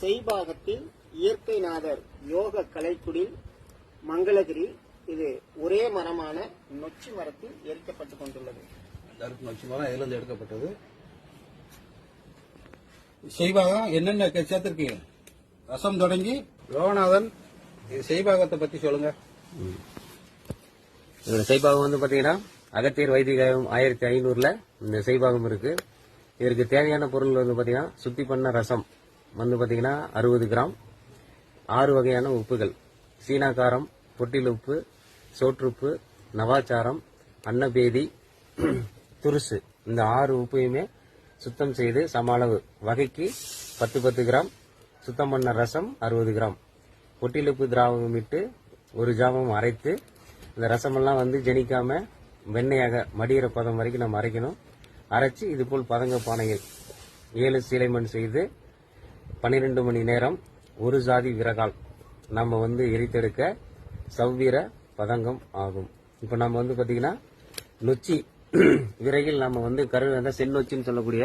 செய்பாகத்தில் இயற்கைநாதர் யோக கலைக்குடில் மங்களகிரி. இது ஒரே மரமான நொச்சி மரத்தில் எரிக்கப்பட்டுக் கொண்டுள்ளது. நொச்சி மரம் இதுல இருந்து எடுக்கப்பட்டது? செய்வாகம் என்னென்ன சேர்த்திருக்கீங்க ரசம் தொடங்கி லோகநாதன் இது செய்வாகத்தை பத்தி சொல்லுங்க. இதோட செய்பாகம் வந்து பாத்தீங்கன்னா அகத்தியர் வைதிகம் ஆயிரத்தி ஐநூறுல இந்த செய்பாகம் இருக்கு. இதற்கு தேவையான பொருள் வந்து பார்த்தீங்கன்னா சுத்தி பண்ண ரசம் வந்து பார்த்தீங்கன்னா அறுபது கிராம். ஆறு வகையான உப்புகள். சீனாக்காரம் பொட்டில் உப்பு சோற்றுப்பு நவாச்சாரம் அன்னபேதி துருசு. இந்த ஆறு உப்பையுமே சுத்தம் செய்து சம அளவு வகைக்கு பத்து பத்து கிராம் சுத்தம் பண்ண ரசம் அறுபது கிராம். பொட்டிலுப்பு திராவகம் இட்டு ஒரு ஜாமம் அரைத்து இந்த ரசமெல்லாம் வந்து ஜெனிக்காம வெண்ணையாக மடியிற பதம் வரைக்கும் நம்ம அரைக்கணும். அரைச்சி இது போல் பதங்க பானையில் ஏழு சீலைமண் செய்து பன்னிரெண்டு மணி நேரம் ஒரு ஜாதி விறகால் நம்ம வந்து எரித்தெடுக்க சவ்வீர பதங்கம் ஆகும். இப்போ நம்ம வந்து பாத்தீங்கன்னா நொச்சி விறகில் நம்ம வந்து கரு அந்த செந்நொச்சின்னு சொல்லக்கூடிய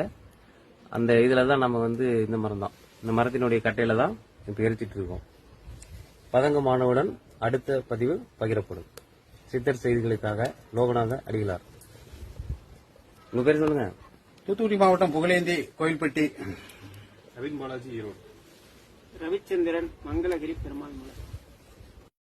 அந்த இதில் தான் நம்ம வந்து இந்த மரம் தான் இந்த மரத்தினுடைய கட்டையில தான் இப்போ எரிச்சிட்டு இருக்கோம். பதங்கமானவுடன் அடுத்த பதிவு பகிரப்படும். சித்தர் செய்திகளுக்காக லோகநாத அடிகளார். உங்க பேர் சொல்லுங்க. தூத்துக்குடி மாவட்டம் புகழேந்தி கோயில்பட்டி. ரவிச்சந்திரன் மங்களகிரி பெருமாள் மலை